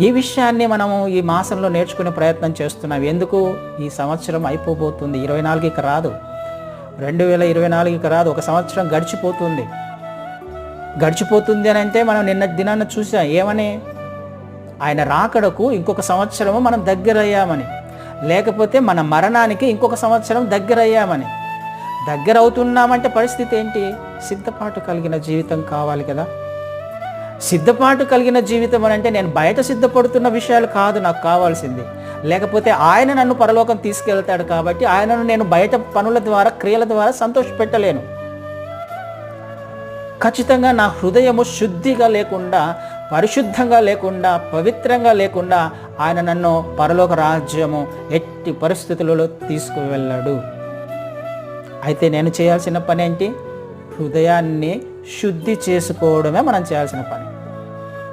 ఈ విషయాన్ని మనము ఈ మాసంలో నేర్చుకునే ప్రయత్నం చేస్తున్నాం. ఎందుకు? ఈ సంవత్సరం అయిపోబోతుంది. ఇరవై నాలుగుకి రాదు. రెండు వేల ఇరవై నాలుగుకి రాదు. ఒక సంవత్సరం గడిచిపోతుంది. గడిచిపోతుంది అని అంటే మనం నిన్న దినాన్ని చూసాం ఏమని? ఆయన రాకడకు ఇంకొక సంవత్సరము మనం దగ్గరయ్యామని. లేకపోతే మన మరణానికి ఇంకొక సంవత్సరం దగ్గర అయ్యామని దగ్గర అవుతున్నామంటే పరిస్థితి ఏంటి? సిద్ధపాటు కలిగిన జీవితం కావాలి కదా. సిద్ధపాటు కలిగిన జీవితం అని అంటే నేను బయట సిద్ధపడుతున్న విషయాలు కాదు నాకు కావాల్సింది. లేకపోతే ఆయన నన్ను పరలోకం తీసుకెళ్తాడు కాబట్టి ఆయనను నేను బయట పనుల ద్వారా క్రియల ద్వారా సంతోషపెట్టలేను. ఖచ్చితంగా నా హృదయము శుద్ధిగా లేకుండా పరిశుద్ధంగా లేకుండా పవిత్రంగా లేకుండా ఆయన నన్ను పరలోక రాజ్యము ఎట్టి పరిస్థితులలో తీసుకువెళ్ళాడు. అయితే నేను చేయాల్సిన పని ఏంటి? హృదయాన్ని శుద్ధి చేసుకోవడమే మనం చేయాల్సిన పని.